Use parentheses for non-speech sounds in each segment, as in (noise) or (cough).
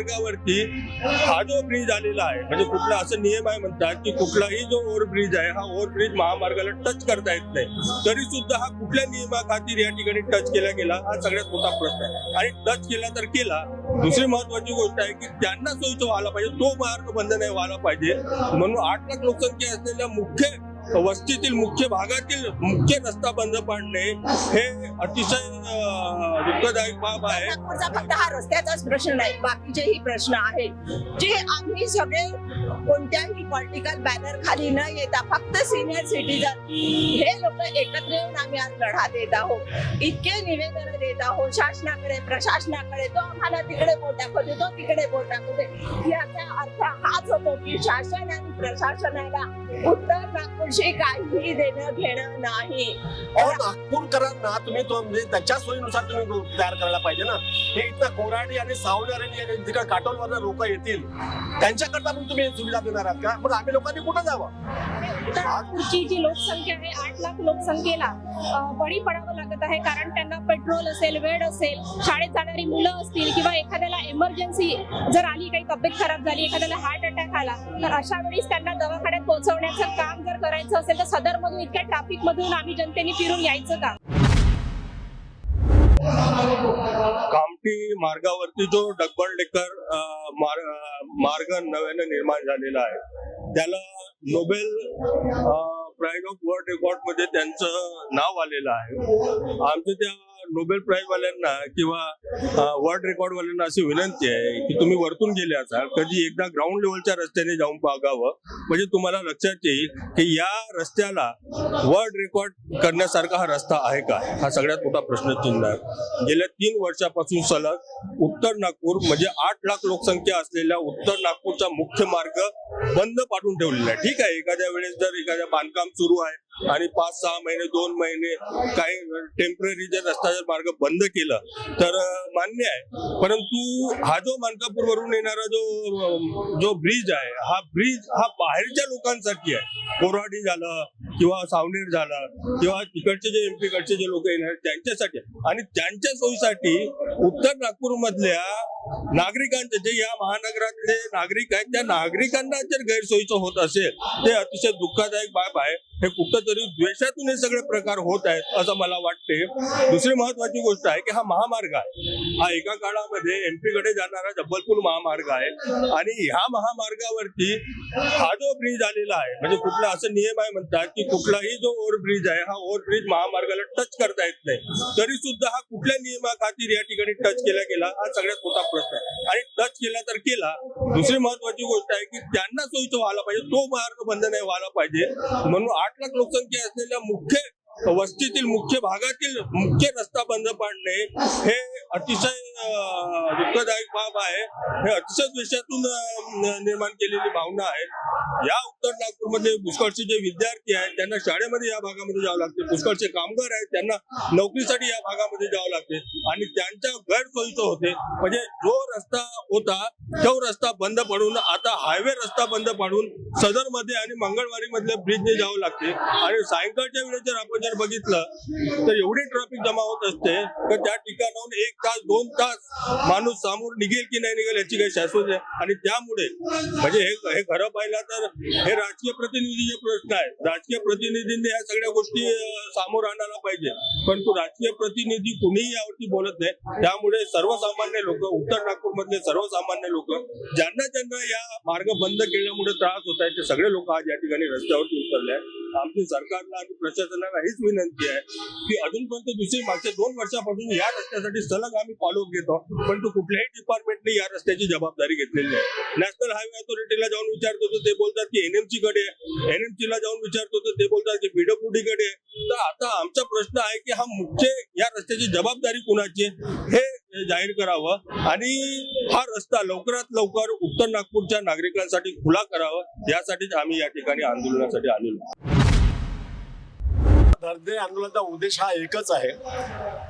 मार्गावरती हा जो ब्रिज आलेला आहे म्हणजे कुठला असं नियम आहे म्हणतात की कुठलाही जो ओव्हरब्रिज आहे हा ओव्हरब्रिज महामार्गाला टच करता येत नाही. तरी सुद्धा हा कुठल्या नियमाखातीर या ठिकाणी टच केला गेला हा सगळ्यात मोठा प्रश्न आहे. आणि टच केला तर केला. दुसरी महत्वाची गोष्ट आहे की त्यांना सोयीचं व्हायला पाहिजे तो मार्ग बंद नाही व्हायला पाहिजे. म्हणून आठ लाख लोकसंख्या असलेल्या मुख्य वस्तीतील मुख्य भागातील मुख्य रस्ता बंद पाडणे हे अतिशय दुःखदायक बाब आहे. नागपूरचा फक्त हा रस्त्याचाच प्रश्न नाही बाकीचेही प्रश्न आहेत. जे आम्ही सगळे कोणत्याही पॉलिटिकल बॅनर खाली न येता फक्त सिनियर सिटीजन हे लोक एकत्र येऊन आम्ही आज लढा देत आहोत. इतके निवेदन देत आहोत शासनाकडे प्रशासनाकडे तो आम्हाला तिकडे बोट दाखवते तो तिकडे बोट दाखवते. याचा अर्थ हाच होतो की शासन आणि प्रशासनाला उत्तर नागपूरशी काहीही देणं घेणं नाही. अहो नागपूरकरांना तुम्ही तो म्हणजे त्याच्या सोयीनुसार तुम्ही तयार करायला पाहिजे ना. हे इथं कोराडी आणि सावनेर आणि तिकडे काटोलवरनं लोक येतील. त्यांच्याकरता पण तुम्ही सुविधा देणार आहात का? मग आम्ही लोकांनी कुठं जावं? नागपूरची जी लोकसंख्या आहे आठ लाख लोकसंख्येला अं, बळी पडावं लागत आहे. कारण त्यांना पेट्रोल असेल वेळ असेल शाळेत जाणारी मुलं असतील किंवा एखाद्याला इमर्जन्सी जर आली काही तब्येत खराब झाली एखाद्याला हार्ट अटॅक तर अशा वेळेस त्यांना दवाखान्यात पोहोचवण्याचं काम जर करायचं असेल तर सदर मधून इतक्या ट्रॅफिक मधून आम्ही जनतेने फिरून यायचं का कामठी मार्गावरती जो डब्बल डेकर मार्ग मार्ग नव्याने निर्माण झालेला आहे त्याला नोबेल प्राईड ऑफ वर्ल्ड रेकॉर्डमध्ये त्यांचं नाव आलेलं आहे. आमच्या त्या नोबेल प्राईजवाल्यांना किंवा वर्ल्ड रेकॉर्ड वाल्यांना अशी विनंती आहे की तुम्ही वरतून गेले असाल कधी एकदा ग्राउंड लेवलच्या रस्त्याने जाऊन बघावं म्हणजे तुम्हाला लक्षात येईल की या रस्त्याला वर्ल्ड रेकॉर्ड करण्यासारखा हा रस्ता आहे का? हा सगळ्यात मोठा प्रश्नचिन्ह आहे. गेल्या तीन वर्षापासून सलग उत्तर नागपूर म्हणजे आठ लाख लोकसंख्या असलेल्या उत्तर नागपूरचा मुख्य मार्ग बंद पाठवून ठेवलेला आहे. ठीक आहे एखाद्या वेळेस जर एखाद्या बांधकाम सुरू आहे आणि पाच सहा महिने दोन महिने काही टेंपररी जर रस्ता जर मार्ग बंद केलं तर मान्य आहे. परंतु हा जो मानकापूर वरून येणारा जो जो ब्रिज आहे हा ब्रिज हा बाहेरच्या लोकांसाठी आहे. कोराडी झालं किंवा सावनेर झालं किंवा तिकडचे जे एमपीकडचे जे लोक येणार त्यांच्यासाठी आणि त्यांच्या सोयीसाठी उत्तर नागपूर मधल्या नागरिकांचे जे या महानगरातले नागरिक आहेत त्या नागरिकांना जर गैरसोयीचं होत असेल ते अतिशय दुःखदायक बाब आहे. हे कुठंतरी द्वेषातून हे सगळे प्रकार होत आहेत असं मला वाटते. दुसरी महत्वाची गोष्ट आहे की हा महामार्ग आहे. हा एका काळामध्ये एमपी कडे जाणारा जबलपूर महामार्ग आहे. आणि ह्या महामार्गावरती हा जो ब्रिज आलेला आहे म्हणजे कुठला असं नियम आहे म्हणतात की कुठलाही जो ओव्हरब्रिज आहे हा ओव्हरब्रिज महामार्गाला टच करता येत नाही. तरी सुद्धा हा कुठल्या नियमाखातीर या ठिकाणी टच केला गेला हा सगळ्यात मोठा प्रश्न आहे. आणि टच केला तर केला. दुसरी महत्वाची गोष्ट आहे की त्यांना सोयीचं व्हायला पाहिजे तो मार्ग बंद नाही व्हायला पाहिजे. म्हणून आठ लाख लोकसंख्या असलेल्या मुख्य वस्तीतील मुख्य भागातील मुख्य रस्ता बंद पाडणे हे अतिशय दुःखदायक बाब आहे. हे अतिशय द्वेषातून निर्माण केलेली भावना आहे. या उत्तर नागपूरमध्ये पुष्कळचे जे विद्यार्थी आहेत त्यांना शाळेमध्ये या भागामध्ये जावं लागते. पुष्कळचे कामगार आहेत त्यांना नोकरीसाठी या भागामध्ये जावं लागते. आणि त्यांच्या गैरसोयीचं होते. म्हणजे जो रस्ता होता तो रस्ता बंद पडून आता हायवे रस्ता बंद पाडून सदरमध्ये आणि मंगळवारी मधल्या ब्रिजने जावं लागते. आणि सायंकाळच्या वेळेस जर आपण जर बघितलं तर एवढी ट्रॅफिक जमा होत असते तर त्या ठिकाणाहून एक तास दोन तास माणूस सामोर निघेल की नाही निघेल याची काही शाश्वत आहे आणि त्यामुळे म्हणजे हे हे खरं पाहिलं तर हे राजकीय प्रतिनिधीचे प्रश्न आहे राजकीय प्रतिनिधींनी या सगळ्या गोष्टी सामोर आणायला पाहिजे. परंतु राजकीय प्रतिनिधी कुणीही यावरती बोलत नाही. त्यामुळे सर्वसामान्य लोक उत्तर नागपूर मधले सर्वसामान्य लोक ज्यांना ज्यांना या मार्ग बंद केल्यामुळे त्रास होत आहे ते सगळे लोक आज या ठिकाणी रस्त्यावरती उतरले आहेत. आमची सरकारला आणि प्रशासनाला हीच विनंती आहे. की अजूनपर्यंत दुसरी मागच्या दोन वर्षापासून या रस्त्यासाठी सलग आम्ही फॉलोअप घेतो परंतु कुठल्याही डिपार्टमेंटने या रस्त्याची जबाबदारी घेतलेली आहे नॅशनल हायवे अथॉरिटीला जाऊन विचारतो तर ते बोलतात की एनएमसी कडे एनएमसी ला जाऊन विचारतो तर ते बोलतात की पीडब्ल्यूडी कडे तर आता आमचा प्रश्न आहे की हा मुख्य या रस्त्याची जबाबदारी कुणाची हे जाहीर करावं आणि हा रस्ता लवकरात लवकर उत्तर नागपूरच्या नागरिकांसाठी खुला करावा यासाठीच आम्ही या ठिकाणी आंदोलनासाठी आलेलो आहोत. धरणे आंदोलनाचा उद्देश हा एकच आहे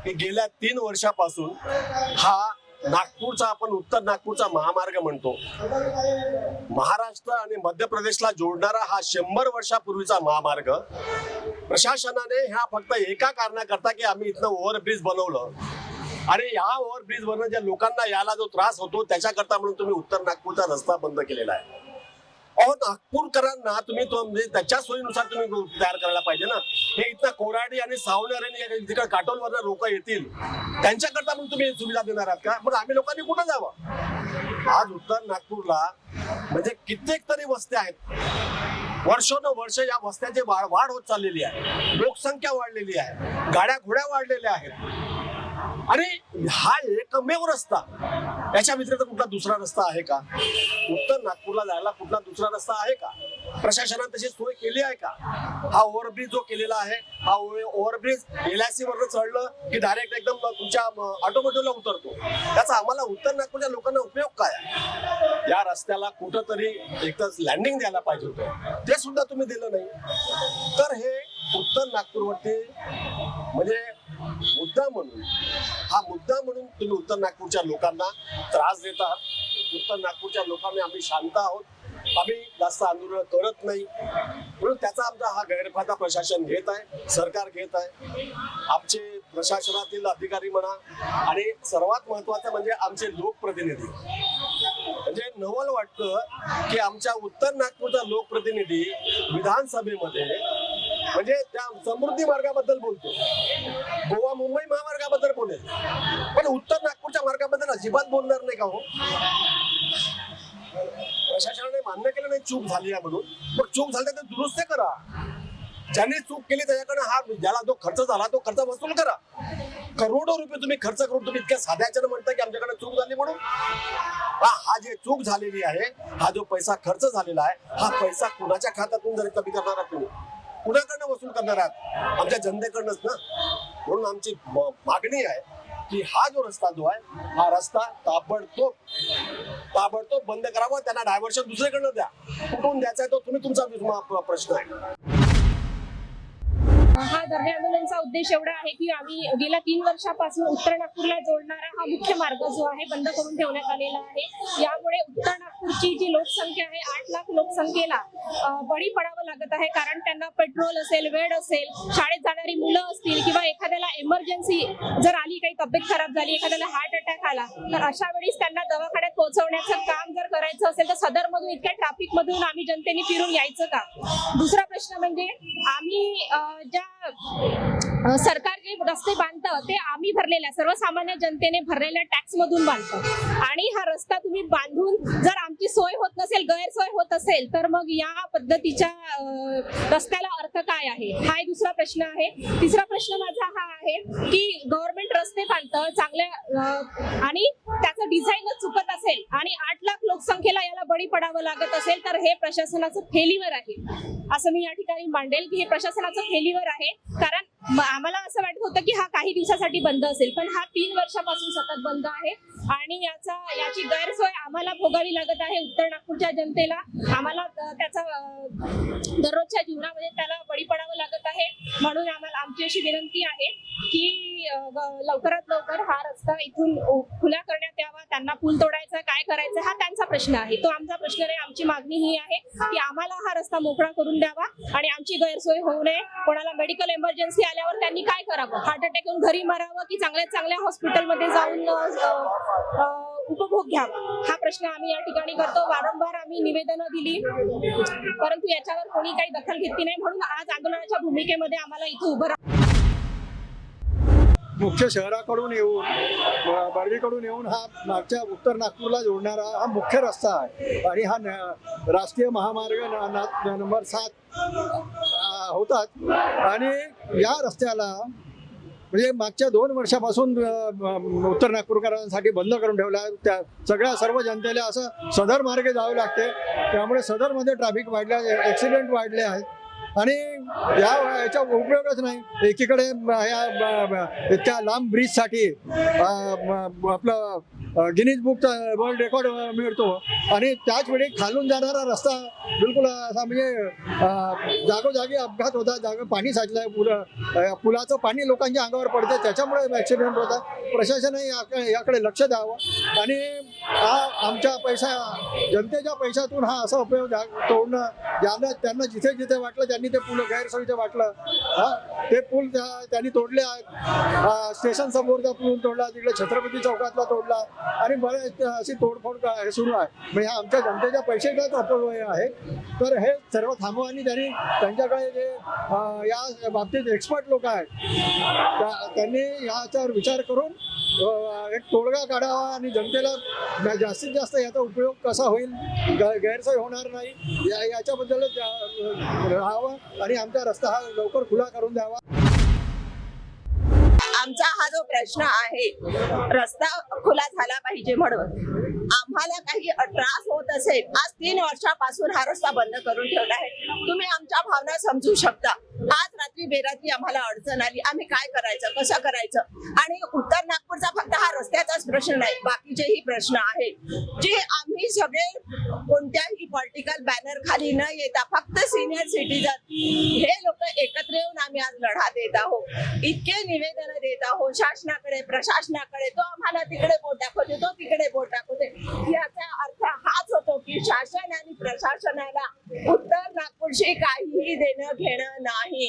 की गेल्या तीन वर्षापासून हा नागपूरचा आपण उत्तर नागपूरचा महामार्ग म्हणतो. महाराष्ट्र आणि मध्य प्रदेशला जोडणारा हा शंभर वर्षापूर्वीचा महामार्ग. प्रशासनाने ह्या फक्त एका कारणाकरता की आम्ही इथनं ओव्हरब्रिज बनवलं. आणि ह्या ओव्हरब्रिज वरनं ज्या लोकांना याला जो त्रास होतो त्याच्याकरता म्हणून तुम्ही उत्तर नागपूरचा रस्ता बंद केलेला आहे. अहो नागपूरकरांना तुम्ही तो म्हणजे त्याच्या सोयीनुसार तुम्ही तयार करायला पाहिजे ना. हे इथं कोराडी आणि सावनेर तिकडे काटोलवर लोक येतील. त्यांच्याकरता पण तुम्ही सुविधा देणार आहात का? मग आम्ही लोकांनी कुठं जावं? आज उत्तर नागपूरला म्हणजे कित्येक तरी वस्त्या आहेत. वर्षोनवर्ष या वस्त्याची वाढ वाढ होत चाललेली आहे. लोकसंख्या वाढलेली आहे. गाड्या घोड्या वाढलेल्या आहेत. आणि हा एकमेव रस्ता याच्या व्यतिरिक्त कुठला दुसरा रस्ता आहे का? उत्तर नागपूरला जायला कुठला दुसरा रस्ता आहे का? प्रशासनाने तशी सोय केली आहे का? हा ओव्हरब्रिज जो केलेला आहे हा ओव्हरब्रिज एल आय सी वरनं चढलं की डायरेक्ट एकदम तुमच्या ऑटोमोटिव्हला उतरतो. त्याचा आम्हाला उत्तर नागपूरच्या लोकांना उपयोग काय आहे? या रस्त्याला कुठंतरी एकच लँडिंग द्यायला पाहिजे होतं. ते सुद्धा तुम्ही दिलं नाही. तर हे उत्तर नागपूरवरती म्हणजे मुद्दा म्हणून हा मुद्दा म्हणून तुम्ही उत्तर नागपूरच्या लोकांना त्रास देत आहात. उत्तर नागपूरच्या लोकांनी आम्ही शांत आहोत. आम्ही जास्त आंदोलन करत नाही. म्हणून त्याचा आमचा हा गैरफायदा प्रशासन घेत आहे सरकार घेत आहे. आमचे प्रशासनातील अधिकारी म्हणा आणि सर्वात महत्वाचं म्हणजे आमचे लोकप्रतिनिधी. म्हणजे नवल वाटतं की आमच्या उत्तर नागपूरचा लोकप्रतिनिधी विधानसभेमध्ये म्हणजे त्या समृद्धी मार्गाबद्दल बोलतो. गोवा मुंबई महामार्गाबद्दल बोलेल. पण उत्तर नागपूरच्या मार्गाबद्दल अजिबात बोलणार नाही का हो? प्रशासनाने मान्य केलं नाही चूक झाली आहे म्हणून. मग चूक झाली तर दुरुस्त करा. ज्यांनी चूक केली त्याच्याकडे हा ज्याला जो खर्च झाला तो खर्च वसूल करा. करोडो रुपये तुम्ही खर्च करून तुम्ही इतक्या साध्याच्या म्हणता की आमच्याकडे चूक झाली म्हणून? हा हा जे चूक झालेली आहे हा जो पैसा खर्च झालेला आहे हा पैसा कुणाच्या खात्यातून जर कमी करणार तुम्ही? कुणाकडनं वसूल करणार आहात. आमच्या जनतेकडनंच ना. म्हणून आमची मागणी आहे की हा जो रस्ता जो आहे हा रस्ता ताबडतोब ताबडतोब बंद करावा. त्यांना डायव्हर्शन दुसरीकडनं द्या. कुठून द्यायचा आहे तो तुम्ही तुमचा विमा- प्रश्न आहे. हा धरणे आंदोलनाचा उद्देश एवढा आहे की आम्ही गेल्या तीन वर्षापासून उत्तर नागपूरला जोडणारा हा मुख्य मार्ग जो आहे बंद करून ठेवण्यात आलेला आहे. यामुळे उत्तर नागपूरची जी लोकसंख्या आहे आठ लाख लोकसंख्येला बळी पडावं लागत आहे. कारण त्यांना पेट्रोल असेल वेळ असेल शाळेत जाणारी मुलं असतील किंवा एखाद्याला इमर्जन्सी जर आली काही तब्येत खराब झाली एखाद्याला हार्ट अटॅक आला तर अशा वेळेस त्यांना दवाखान्यात पोहोचवण्याचं काम जर करायचं असेल तर सदर मधून इतक्या ट्रॅफिक मधून आम्ही जनतेने फिरून यायचं का? दुसरा प्रश्न म्हणजे आम्ही ज्या सरकार जे रस्ते बांधतं ते आम्ही भरलेल्या सर्वसामान्य जनतेने भरलेल्या टॅक्स मधून बांधतं. आणि हा रस्ता बांधून जर आमची सोय होत नसेल गैरसोय होत असेल तर मग या पद्धतीच्या रस्त्याला अर्थ काय आहे? हा एक दुसरा प्रश्न आहे. तिसरा प्रश्न माझा हा आहे की गव्हर्नमेंट रस्ते बांधतं चांगल्या आणि त्याचं डिझाईनच चुकत असेल आणि आठ लाख लोकसंख्येला याला बळी पडावं लागत असेल तर हे प्रशासनाचं फेलीवर आहे. असं मी या ठिकाणी मांडेल की हे प्रशासनाचं फेलीवर आहे. कारण आम्हाला असं वाटत होतं की हा काही दिवसासाठी बंद असेल पण हा तीन वर्षापासून सतत बंद आहे. आणि याचा याची गैरसोय आम्हाला भोगावी लागत आहे उत्तर नागपूरच्या जनतेला. आम्हाला त्याचा दररोजच्या जीवनामध्ये त्याला बळी पडावं लागत आहे. म्हणून आम्हाला आमची अशी विनंती आहे की लवकरात लवकर हा रस्ता इथून खुला करण्यात यावा. त्यांना पूल तोडायचा काय करायचा हा त्यांचा प्रश्न आहे. तो आमचा प्रश्न नाही आमची मागणी ही आहे की आम्हाला हा रस्ता मोकळा करून द्यावा आणि आमची गैरसोय होऊ नये. कोणाला मेडिकल इमर्जन्सी आल्यावर त्यांनी काय करावं? हार्ट अटॅक येऊन घरी मरावं की चांगल्या चांगल्या हॉस्पिटलमध्ये जाऊन उपभोग घ्यावा. हा प्रश्न आम्ही या ठिकाणी करतो. वारंवार आम्ही निवेदनं दिली. परंतु याच्यावर कोणी काही दखल घेतली नाही म्हणून आज आंदोलनाच्या भूमिकेमध्ये आम्हाला इथे उभं राहावं मुख्य शहराकडून येऊन ब- बर्डीकडून येऊन हा मागच्या उत्तर नागपूरला जोडणारा हा मुख्य रस्ता आहे. आणि हा राष्ट्रीय महामार्ग नंबर सात होतात. आणि या रस्त्याला म्हणजे मागच्या दोन वर्षापासून उत्तर नागपूरकरांसाठी बंद करून ठेवला. आहे. त्या सगळ्या सर्व जनतेला असं सदर मार्गे जावे लागते. त्यामुळे सदरमध्ये ट्रॅफिक वाढले ॲक्सिडेंट वाढले आहेत. आणि या याचा उपयोगच नाही. एकीकडे ह्या ब- इतक्या लांब ब्रिजसाठी आपलं गिनीज बुकचा वर्ल्ड रेकॉर्ड मिळतो. आणि त्याच वेळी खालून जाणारा रस्ता बिलकुल असा म्हणजे जागोजागी अपघात होता. जागा पाणी साचलं आहे पुलं पुलाचं पाणी लोकांच्या अंगावर पडतं त्याच्यामुळे ॲक्सिडेंट होतात प्रशासनही याकडे याकडे लक्ष द्यावं. आणि हा आमच्या पैसा जनतेच्या पैशातून हा असा उपयोग तोडणं ज्यांना त्यांना जिथे जिथे वाटलं त्यांनी ते पूल गैरसोयीचं वाटलं. हा ते पूल त्या- त्यांनी तोडले आहेत. स्टेशन समोरचा पूल तोडला तिकडे छत्रपती चौकातला तोडला. आणि बरेच अशी तोडफोड हे सुरू आहे. म्हणजे हा आमच्या जनतेच्या पैशाचाच अपव्यय आहे? तर हे सर्व थांबवा आणि त्यांनी त्यांच्याकडे जे या बाबतीत एक्सपर्ट लोक आहेत त्यांनी याच्यावर विचार करून एक तोडगा काढावा आणि जनतेला जास्तीत जास्त याचा उपयोग कसा होईल गैरसोय होणार नाही या याच्याबद्दल राहावं आणि आमचा रस्ता हा लवकर खुला करून द्यावा. आमचा हा जो प्रश्न आहे रस्ता खुला झाला पाहिजे म्हणून. आम्हाला काही त्रास होत असेल आज तीन वर्षापासून हा रस्ता बंद करून ठेवला आहे. तुम्ही आमच्या भावना समजू शकता. आज रात्री बेरात्री आम्हाला अडचण आली. आम्ही काय करायचं कसं करायचं? आणि उत्तर नागपूरचा फक्त हा रस्त्याचाच प्रश्न नाही बाकीचेही प्रश्न आहेत. जे आम्ही सगळे कोणत्याही पॉलिटिकल बॅनर खाली न येता फक्त सिनियर सिटीजन हे लोक एकत्र येऊन आम्ही आज लढा देत आहोत. इतके निवेदन देत आहोत शासनाकडे प्रशासनाकडे. तो आम्हाला तिकडे बोट दाखवते तो तिकडे बोट दाखवते. याचा अर्थ हाच होतो की शासन आणि प्रशासनाला उत्तर नागपूरशी काहीही देणं घेणं नाही.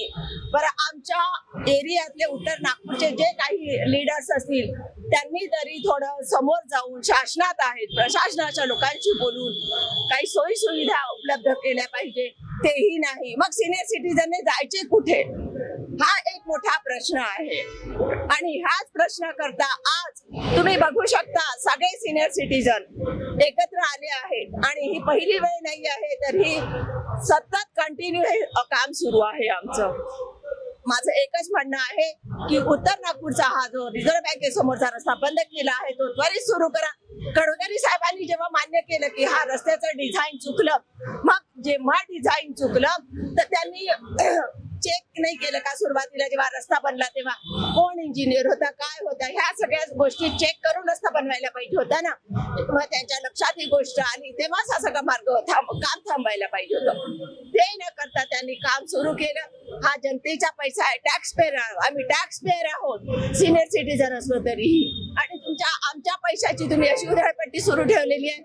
बरं आमच्या एरियातले उत्तर नागपूरचे जे काही लीडर्स असतील त्यांनी तरी थोडं समोर जाऊन शासनात आहेत प्रशासनाच्या लोकांशी बोलून काही सोयी सुविधा उपलब्ध केल्या पाहिजे तेही नाही. मग सिनियर सिटीजनने जायचे कुठे? हा मोठा प्रश्न आहे. आणि हाच प्रश्न करता आज तुम्ही बघू शकता सगळे सिनियर सिटीजन एकत्र आले आहेत. आणि ही पहिली वेळ नाही आहे तर ही सतत कंटिन्यू हे काम सुरू आहे आमचं. माझं एकच म्हणणं आहे की उत्तर नागपूरचा हा जो रिझर्व्ह बँकेसमोरचा रस्ता बंद केला आहे तो त्वरित सुरू करा. गडकरी साहेबांनी जेव्हा मान्य केलं की हा रस्त्याचं डिझाईन चुकलं मग जेव्हा डिझाईन चुकलं तर त्यांनी चेक नाही केलं का सुरुवातीला जेव्हा रस्ता बनला तेव्हा? कोण इंजिनियर होता काय होता? ह्या सगळ्या गोष्टी चेक करून रस्ता बनवायला पाहिजे होता ना. तेव्हा त्यांच्या लक्षात ही गोष्ट आली तेव्हाच हा सगळा मार्ग थांब काम थांबायला पाहिजे होतं. ते न करता त्यांनी काम सुरू केलं. हा जनतेचा पैसा आहे टॅक्स पेअर आम्ही टॅक्स पेअर आहोत. सिनियर सिटीजन असलो तरीही. आणि तुम्ही अशी उधळपट्टी सुरू ठेवलेली आहे.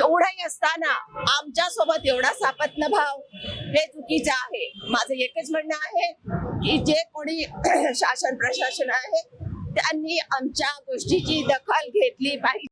एवढाही असताना आमच्यासोबत एवढा सापत्न भाव हे चुकीचं आहे. माझं एकच म्हणणं आहे की जे कोणी (clears throat) शासन प्रशासन आहे त्यांनी आमच्या गोष्टीची दखल घेतली पाहिजे.